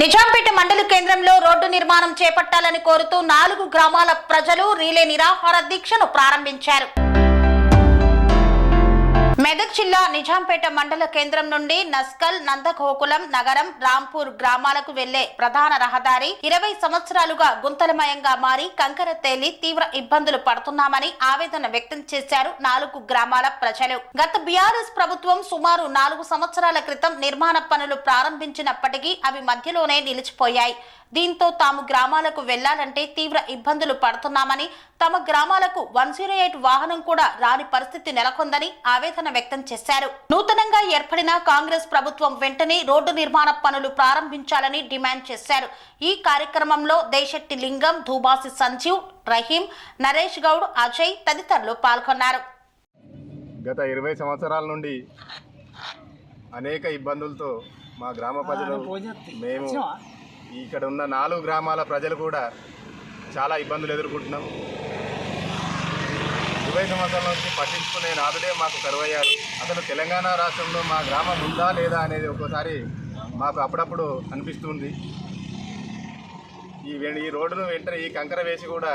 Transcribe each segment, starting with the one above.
నిజాంపేట మండల కేంద్రంలో రోడ్డు నిర్మాణం చేపట్టాలని కోరుతూ నాలుగు గ్రామాల ప్రజలు రీలే నిరాహార దీక్షను ప్రారంభించారు. మెదక్ జిల్లా నిజాంపేట మండల కేంద్రం నుండి నస్కల్ నందగోకులం నగరం రాంపూర్ గ్రామాలకు వెళ్ళే ప్రధాన రహదారి ఇరవై సంవత్సరాలుగా గుంతలమయంగా మారి కంకర తేలి తీవ్ర ఇబ్బందులు పడుతున్నామని ఆవేదన వ్యక్తం చేశారు నాలుగు గ్రామాల ప్రజలు. గత బీఆర్ఎస్ ప్రభుత్వం సుమారు నాలుగు సంవత్సరాల క్రితం నిర్మాణ పనులు ప్రారంభించినప్పటికీ అవి మధ్యలోనే నిలిచిపోయాయి. దీంతో తాము గ్రామాలకు వెళ్ళాలంటే తీవ్ర ఇబ్బందులు పడుతున్నామని తమ గ్రామాలకు వన్ జీరో ఎయిట్ వాహనం కూడా రాని పరిస్థితి నెలకొందని ఆవేదన వ్యక్తం చేశారు. నూతనంగా ఏర్పడిన కాంగ్రెస్ ప్రభుత్వం వెంటనే రోడ్డు నిర్మాణ పనులు ప్రారంభించాలని డిమాండ్ చేశారు. ఈ కార్యక్రమంలో దేశెట్టి లింగం ధూబాసి సంజీవ్ రహీం నరేష్ గౌడ్ అజయ్ తదితరులు పాల్గొన్నారు. గత ఇరవై సంవత్సరాల నుండి అనేక ఇబ్బందులతో మా గ్రామ ప్రజలు మేము ఇక్కడ ఉన్న నాలుగు గ్రామాల ప్రజలు కూడా చాలా ఇబ్బందులు ఎదుర్కొంటున్నాం. ఇరవై సంవత్సరాల నుంచి పట్టించుకునే నాదుడే మాకు కరువయ్యారు. అసలు తెలంగాణ రాష్ట్రంలో మా గ్రామం ఉందా లేదా అనేది ఒక్కోసారి మాకు అప్పుడప్పుడు అనిపిస్తుంది. ఈ ఈ రోడ్డును వెంటనే ఈ కంకర వేసి కూడా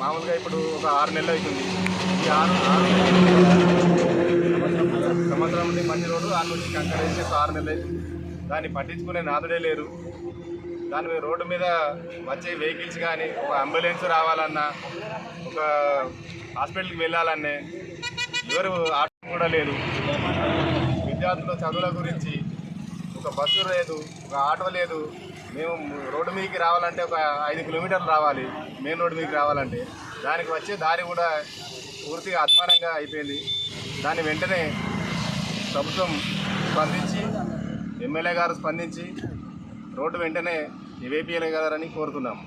మామూలుగా ఇప్పుడు ఒక ఆరు నెలలు అవుతుంది. ఈ ఆరు ఆరు సంవత్సరం నుండి మంచి రోడ్డు ఆరు నుంచి కంకర వేసి ఒక ఆరు నెలలు అవుతుంది దాన్ని పట్టించుకునే నాదుడే లేరు. దాని మీద రోడ్డు మీద వచ్చే వెహికల్స్ కానీ ఒక అంబులెన్స్ రావాలన్నా ఒక హాస్పిటల్కి వెళ్ళాలనే ఎవరు ఆటో కూడా లేదు విద్యార్థుల చదువుల గురించి ఒక బస్సు లేదు ఒక ఆటో లేదు. మేము రోడ్డు మీదకి రావాలంటే ఒక ఐదు కిలోమీటర్లు రావాలి మెయిన్ రోడ్డు మీదకి రావాలంటే. దానికి వచ్చే దారి కూడా పూర్తిగా అధ్వానంగా అయిపోయింది. దాన్ని వెంటనే ప్రభుత్వం స్పందించి ఎమ్మెల్యే గారు స్పందించి రోడ్డు వెంటనే నివేపియగలరని కోరుతున్నాం.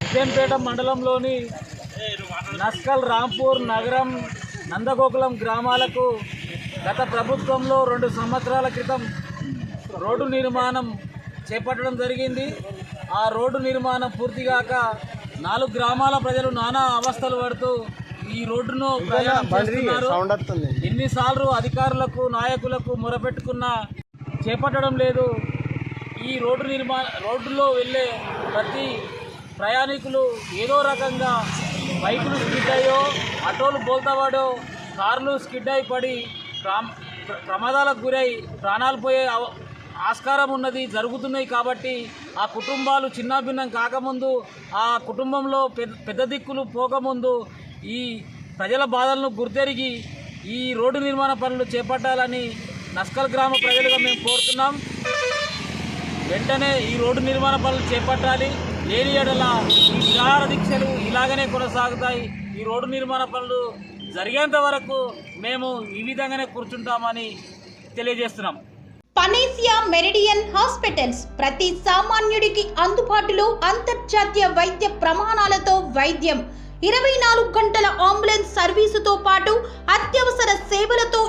సిద్దంపేట మండలంలోని నస్కల్ రాంపూర్ నగరం నందగోకులం గ్రామాలకు గత ప్రభుత్వంలో రెండు సంవత్సరాల క్రితం రోడ్డు నిర్మాణం చేపట్టడం జరిగింది. ఆ రోడ్డు నిర్మాణం పూర్తిగాక నాలుగు గ్రామాల ప్రజలు నానా అవస్థలు పడుతూ ఈ రోడ్డును ప్రయాణం చేస్తున్నారు. ఎన్నిసార్లు అధికారులకు నాయకులకు మొరపెట్టుకున్నా చేపట్టడం లేదు. ఈ రోడ్డు నిర్మాణ రోడ్డులో వెళ్ళే ప్రతి ప్రయాణికులు ఏదో రకంగా బైకులు స్కిడ్ అయ్యో ఆటోలు బోల్తావాడో కార్లు స్కిడ్ అయి పడి ప్రమాదాలకు గురై ప్రాణాలు పోయే ఆస్కారం ఉన్నది జరుగుతున్నాయి కాబట్టి ఆ కుటుంబాలు చిన్నాభిన్నం కాకముందు ఆ కుటుంబంలో పెద్ద పెద్ద దిక్కులు పోకముందు ఈ ప్రజల బాధలను గుర్తెరిగి ఈ రోడ్డు నిర్మాణ పనులు చేపట్టాలని నస్కల్ గ్రామ ప్రజలుగా మేము కోరుతున్నాం. వెంటనే ఈ రోడ్డు నిర్మాణ పనులు చేపట్టాలి. లేని ఎడల ఈ నిరాహార దీక్షలు ఇలాగనే కొనసాగుతాయి. ఈ రోడ్డు నిర్మాణ పనులు జరిగేంత వరకు మేము ఈ విధంగానే కూర్చుంటామని తెలియజేస్తున్నాం. పనేసియా మెరిడియన్ హాస్పిటల్స్ ప్రతి సామాన్యుడికి అందుబాటులో అంతర్జాతీయ వైద్య ప్రమాణాలతో వైద్యం. ఇరవై నాలుగు గంటల అంబులెన్స్ సర్వీసుతో పాటు అత్యవసర సేవలతో